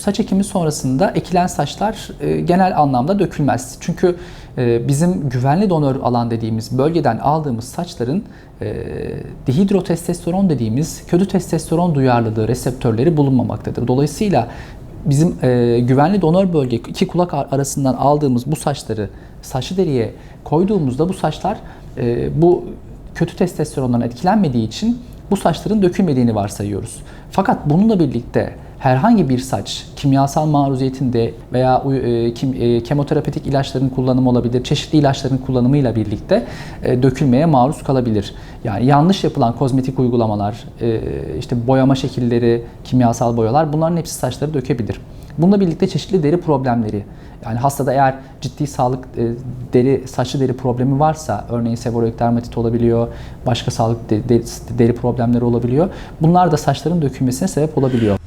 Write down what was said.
Saç ekimi sonrasında ekilen saçlar e, genel anlamda dökülmez. Çünkü e, bizim güvenli donör alan dediğimiz bölgeden aldığımız saçların e, dihidrotestosteron dediğimiz kötü testosteron duyarlılığı reseptörleri bulunmamaktadır. Dolayısıyla bizim e, güvenli donör bölge iki kulak ar- arasından aldığımız bu saçları saçlı deriye koyduğumuzda bu saçlar e, bu kötü testosterondan etkilenmediği için bu saçların dökülmediğini varsayıyoruz. Fakat bununla birlikte herhangi bir saç kimyasal maruziyetinde veya e, kim, e, kemoterapetik ilaçların kullanımı olabilir, çeşitli ilaçların kullanımıyla birlikte e, dökülmeye maruz kalabilir. Yani yanlış yapılan kozmetik uygulamalar, e, işte boyama şekilleri, kimyasal boyalar bunların hepsi saçları dökebilir. Bununla birlikte çeşitli deri problemleri, yani hastada eğer ciddi sağlık e, deri saçlı deri problemi varsa, örneğin sevoroid dermatit olabiliyor, başka sağlık de- de- deri problemleri olabiliyor. Bunlar da saçların dökülmesine sebep olabiliyor.